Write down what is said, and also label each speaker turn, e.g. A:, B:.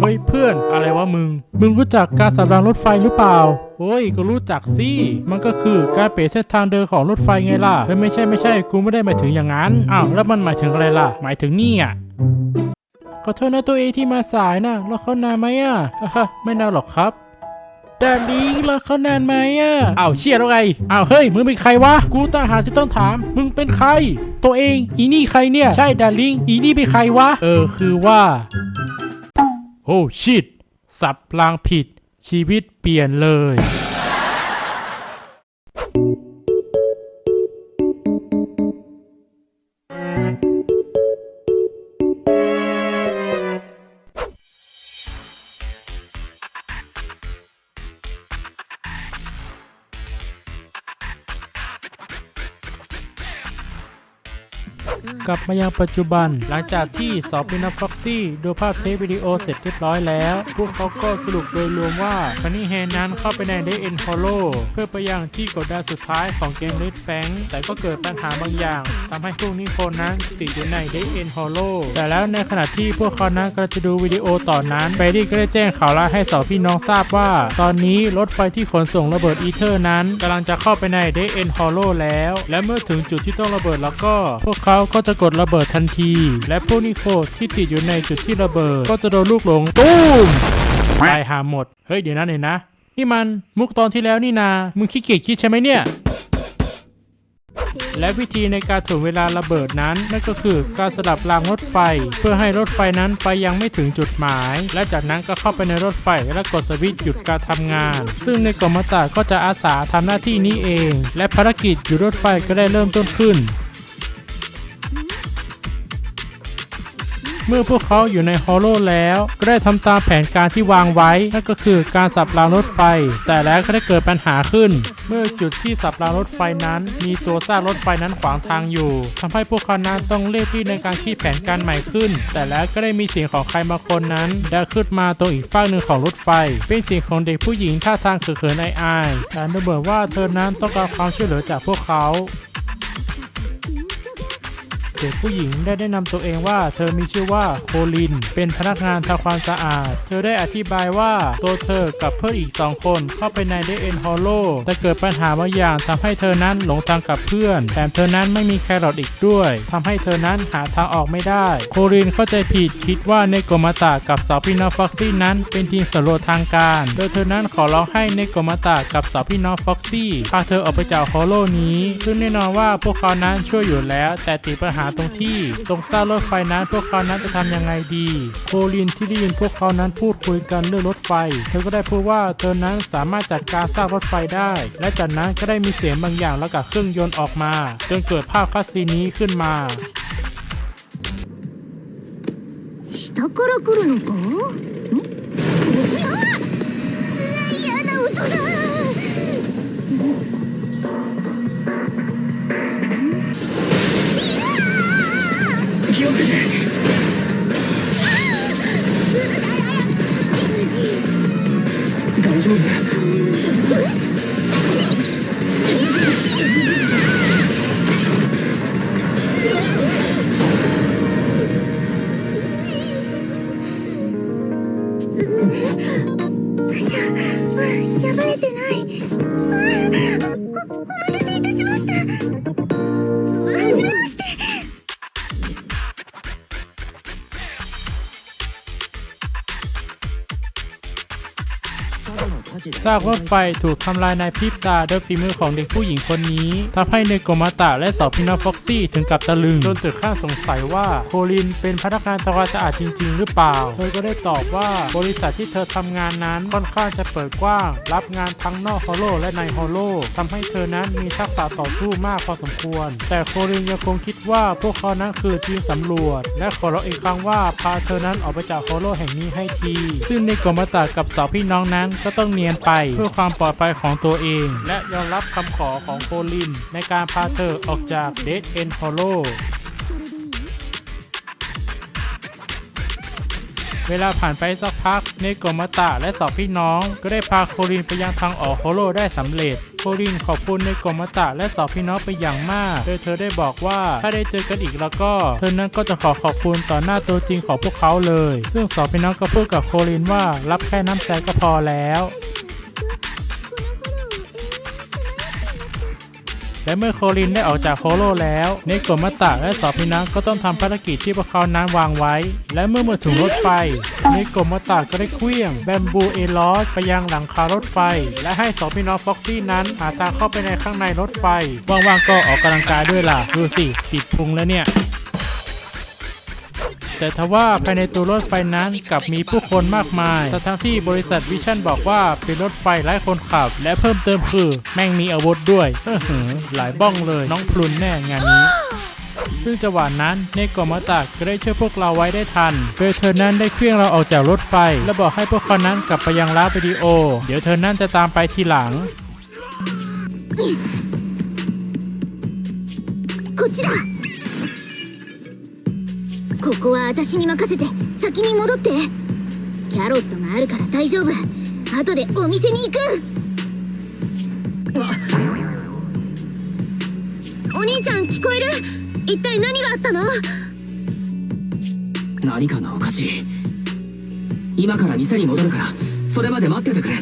A: เฮ้ยเพื่อนอะไรวะมึง มึงรู้จักการสับรางรถไฟหรือเปล่าโอ้ยก็รู้จักสิ มันก็คือการเปลี่ยนเส้นทางเดินของรถไฟไงล่ะเฮ้ยไม่ใช่ไม่ใช่กูไม่ได้หมายถึงอย่างนั้นอ้าวแล้วมันหมายถึงอะไรล่ะ หมายถึงนี่อะขอโทษนะตัวเองที่มาสายนะรอเขานานไหมอะฮ่าๆไม่นานหรอกครับดาริงรอเขานานไหมอะอ้าวเชี่ยแล้วไงอ้าวเฮ้ยมึงเป็นใครวะกูต่างหากจะต้องถาม มึงเป็นใคร ตัวเองอีนี่ใครเนี่ย ใช่ดาริงอีนี่เป็นใครวะเออคือว่า โอ้ชิตสับลางผิดชีวิตเปลี่ยนเลย กลับมายังปัจจุบัน หลังจากที่สอบปินาฟ็อกซี่ดูภาพเทปวิดีโอเสร็จเรียบร้อยแล้ว พวกเขาก็สรุปโดยรวมว่าฟันนี่แฮนนั้นเข้าไปในเดเอ็นฮอลโลเพื่อไปยังที่กดดันสุดท้ายของเกมเลดแฟงแต่ก็เกิดปัญหาบางอย่างทำให้พวกนิโคนนั้นติดอยู่ในเดเอ็นฮอลโลแต่แล้วในขณะที่พวกเขานั้นกำลังจะดูวิดีโอต่อนนั้นเฟรดี้ก็ได้แจ้งข่าวร้ายให้สองพี่น้องทราบว่า ตอนนี้รถไฟที่ขนส่งระเบิดอีเทอร์นั้นกำลังจะเข้าไปในเดเอ็นฮอลโลแล้ว และเมื่อถึงจุดที่ต้องระเบิดแล้วก็ พวกเขาก็จะกดระเบิดทันที และพวกนิโคที่ติดอยู่ในจุดที่ระเบิด ก็จะโดนลูกหลงตูมตายหาหมด เฮ้ยเดี๋ยวนะเดี๋ยนะ นี่มันมุกตอนที่แล้วนี่นา มึงขี้เกียจคิดใช่ไหมเนี่ยและวิธีในการถ่วงเวลาระเบิดนั้น นั่นก็คือการสลับรางรถไฟ เพื่อให้รถไฟนั้นไปยังไม่ถึงจุดหมาย และจากนั้นก็เข้าไปในรถไฟและกดสวิตช์หยุดการทำงาน ซึ่งในกรมตาก็จะอาสาทำหน้าที่นี้เอง และภารกิจหยุดรถไฟก็ได้เริ่มต้นขึ้น เมื่อพวกเขาอยู่ในฮอลโลแล้ว ก็ได้ทำตามแผนการที่วางไว้ นั่นก็คือการสับรางรถไฟ แต่แล้วก็ได้เกิดปัญหาขึ้น เมื่อจุดที่สับรางรถไฟนั้น มีตัวซากรถไฟนั้นขวางทางอยู่ทำให้พวกเขานั้นต้องเรียบรีบในการคิดแผนการใหม่ขึ้น แต่แล้วก็ได้มีเสียงของใครมาคนนั้นได้ขึ้นมาตรงอีกฝั่งหนึ่งของรถไฟ เป็นเสียงของเด็กผู้หญิงท่าทางเขินๆอายๆแต่ดูเหมือนว่าเธอนั้นต้องการความช่วยเหลือจากพวกเขา เด็กผู้หญิงได้แนะนำตัวเองว่า เธอมีชื่อว่าโคลิน เป็นพนักงานทำความสะอาด เธอได้อธิบายว่าตัวเธอกับเพื่อนอีกสองคนเข้าไปในเดเอ็นฮอลโลแต่เกิดปัญหาบางอย่างทำให้เธอนั้นหลงทางกับเพื่อน แถมเธอนั้นไม่มีแครอทอีกด้วยทำให้เธอนั้นหาทางออกไม่ได้ โคลินเข้าใจผิดคิดว่าเนโกมาตะกับสาวพี่น้องฟ็อกซี่นั้น เป็นทีมสำรวจทางการ โดยเธอนั้นขอร้องให้เนโกมาตะกับสาวพี่น้องฟ็อกซี่พาเธอออกไปจากฮอลโลนี้ ซึ่งแน่นอนว่าพวกเขานั้นช่วยอยู่แล้ว แต่ติดปัญหาตรงที่ ตรงซากรถไฟนั้นพวกเขานั้นจะทำยังไงดี โคลินที่ได้ยินพวกเขานั้นพูดคุยกันเรื่องรถไฟ เธอก็ได้พูดว่าเธอนั้นสามารถจัดการซากรถไฟได้ และจากนั้นก็ได้มีเสียงบางอย่างแล้วกับเครื่องยนต์ออกมา จนเกิดภาพคัสซีนนี้ขึ้นมา
B: 下から来るのかんうわ嫌な音だ
C: 大丈夫。
B: 破れてない。あおお待たせ。
A: ซากรถไฟถูกทำลายในพริบตาด้วยฝีมือของเด็กผู้หญิงคนนี้ทำให้เนโกมาตะและสาวพินาฟ็อกซี่ถึงกับตะลึงจนถึงขั้นสงสัยว่าโคลินเป็นพนักงานทำความสะอาดจริง ๆ หรือเปล่า เธอก็ได้ตอบว่าบริษัทที่เธอทำงานนั้นค่อนข้างจะเปิดกว้าง รับงานทั้งนอกฮอลโลและในฮอลโลทำให้เธอนั้นมีทักษะต่อสู้มากพอสมควร แต่โคลินยังคงคิดว่าพวกเขานั้นคือทีมสำรวจ และขอร้องอีกครั้งว่าพาเธอนั้นออกไปจากฮอลโลแห่งนี้ให้ที ซึ่งเนโกมาตะกับสาวพี่น้องนั้นก็ต้องเนียนไปเพื่อความปลอดภัยของตัวเอง และยอมรับคำขอของโคลิน ในการพาเธอออกจากเดทเอ็นฮอลโลเวลาผ่านไปสักพักเนโกมาตะและสองพี่น้อง ก็ได้พาโคลินไปยังทางออกโฮโลได้สำเร็จ โคลินขอบคุณในโกมตะและสองพี่น้องไปอย่างมากโดยเธอได้บอกว่าถ้าได้เจอกันอีกแล้วก็ เธอนั้นก็จะขอขอบคุณต่อหน้าตัวจริงของพวกเขาเลย ซึ่งสองพี่น้องก็พูดกับโคลินว่ารับแค่น้ำใจก็พอแล้ว และเมื่อโคลินได้ออกจากโฮโลแล้วเนโกมาตะและสอบพี่น้องก็ต้องทำภารกิจที่พวกเขานั้นวางไว้ และเมื่อมาถึงรถไฟเนโกมาตะก็ได้เคลื่องแบมบูเอลอสไปยังหลังคารถไฟ และให้สองพี่น้องฟ็อกซี่นั้นหาทางเข้าไปในข้างในรถไฟว่างๆก็ออกกำลังกายด้วยล่ะดูสิติดพุงแล้วเนี่ย แต่ทว่าภายในตัวรถไฟนั้นกลับมีผู้คนมากมายแต่ทั้งที่บริษัทวิชั่นบอกว่าเป็นรถไฟไร้คนขับ และเพิ่มเติมคือ แม่งมีอาวุธด้วยเฮ้อหือหลายบ้องเลยน้องพลุนแน่งานนี้ ซึ่งจังหวะนั้นเนโกมาตะก็ได้ช่วยพวกเราไว้ได้ทัน โดยเธอนั้นได้เคลื่องเราออกจากรถไฟ และบอกให้พวกเขานั้นกลับไปยังร้านวิดีโอ เดี๋ยวเธอนั้นจะตามไปทีหลัง
B: こっちだ ここは私に任せて先に戻って。キャロットがあるから大丈夫。後でお店に行く。お兄ちゃん聞こえる？一体何があったの？
C: 何かがおかしい。今から店に戻るからそれまで待っててくれ。